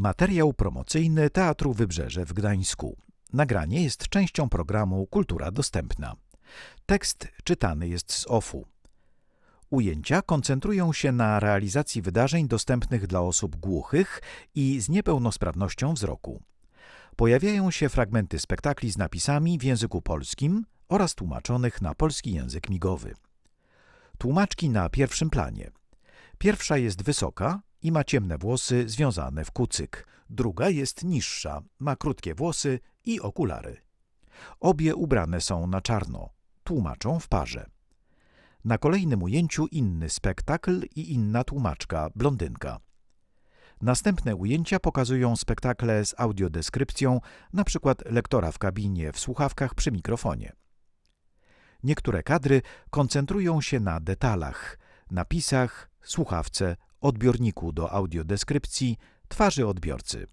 Materiał promocyjny Teatru Wybrzeże w Gdańsku. Nagranie jest częścią programu Kultura Dostępna. Tekst czytany jest z OFU. Ujęcia koncentrują się na realizacji wydarzeń dostępnych dla osób głuchych i z niepełnosprawnością wzroku. Pojawiają się fragmenty spektakli z napisami w języku polskim oraz tłumaczonych na polski język migowy. Tłumaczki na pierwszym planie. Pierwsza jest wysoka i ma ciemne włosy związane w kucyk. Druga jest niższa, ma krótkie włosy i okulary. Obie ubrane są na czarno. Tłumaczą w parze. Na kolejnym ujęciu inny spektakl i inna tłumaczka, blondynka. Następne ujęcia pokazują spektakle z audiodeskrypcją, na przykład lektora w kabinie w słuchawkach przy mikrofonie. Niektóre kadry koncentrują się na detalach, napisach, słuchawce, odbiorniku do audiodeskrypcji, twarzy odbiorcy.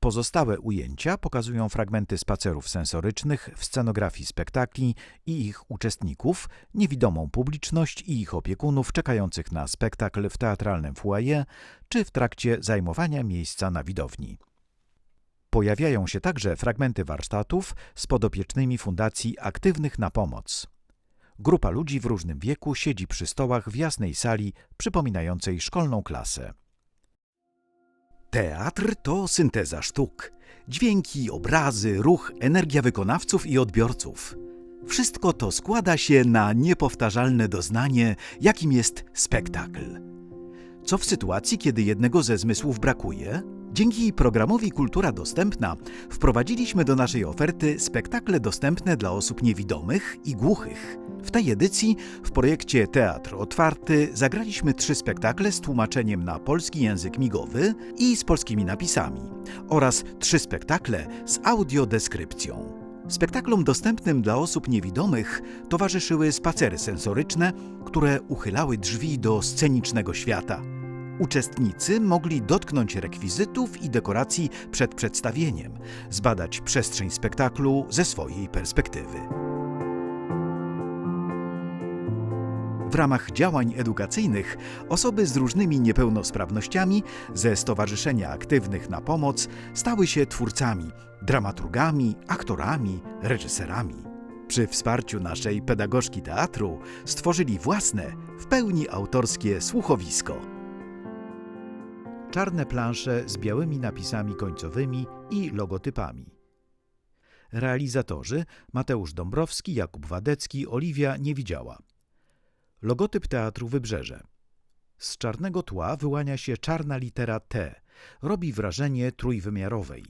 Pozostałe ujęcia pokazują fragmenty spacerów sensorycznych w scenografii spektakli i ich uczestników, niewidomą publiczność i ich opiekunów czekających na spektakl w teatralnym foyer czy w trakcie zajmowania miejsca na widowni. Pojawiają się także fragmenty warsztatów z podopiecznymi Fundacji Aktywnych na Pomoc. Grupa ludzi w różnym wieku siedzi przy stołach w jasnej sali przypominającej szkolną klasę. Teatr to synteza sztuk. Dźwięki, obrazy, ruch, energia wykonawców i odbiorców. Wszystko to składa się na niepowtarzalne doznanie, jakim jest spektakl. Co w sytuacji, kiedy jednego ze zmysłów brakuje? Dzięki programowi Kultura Dostępna wprowadziliśmy do naszej oferty spektakle dostępne dla osób niewidomych i głuchych. W tej edycji w projekcie Teatr Otwarty zagraliśmy trzy spektakle z tłumaczeniem na polski język migowy i z polskimi napisami oraz trzy spektakle z audiodeskrypcją. Spektaklom dostępnym dla osób niewidomych towarzyszyły spacery sensoryczne, które uchylały drzwi do scenicznego świata. Uczestnicy mogli dotknąć rekwizytów i dekoracji przed przedstawieniem, zbadać przestrzeń spektaklu ze swojej perspektywy. W ramach działań edukacyjnych osoby z różnymi niepełnosprawnościami ze Stowarzyszenia Aktywnych na Pomoc stały się twórcami, dramaturgami, aktorami, reżyserami. Przy wsparciu naszej pedagogzki teatru stworzyli własne, w pełni autorskie słuchowisko. Czarne plansze z białymi napisami końcowymi i logotypami. Realizatorzy Mateusz Dąbrowski, Jakub Wadecki, Oliwia Niewidziała. Logotyp Teatru Wybrzeże. Z czarnego tła wyłania się czarna litera T. Robi wrażenie trójwymiarowej.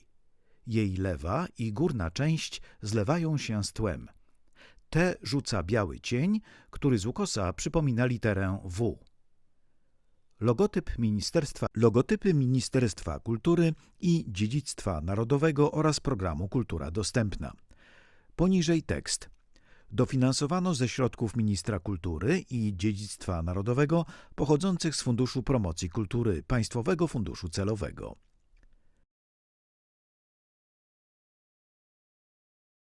Jej lewa i górna część zlewają się z tłem. T rzuca biały cień, który z ukosa przypomina literę W. Logotyp Ministerstwa, logotypy Ministerstwa Kultury i Dziedzictwa Narodowego oraz programu Kultura Dostępna. Poniżej tekst. Dofinansowano ze środków Ministra Kultury i Dziedzictwa Narodowego pochodzących z Funduszu Promocji Kultury Państwowego Funduszu Celowego.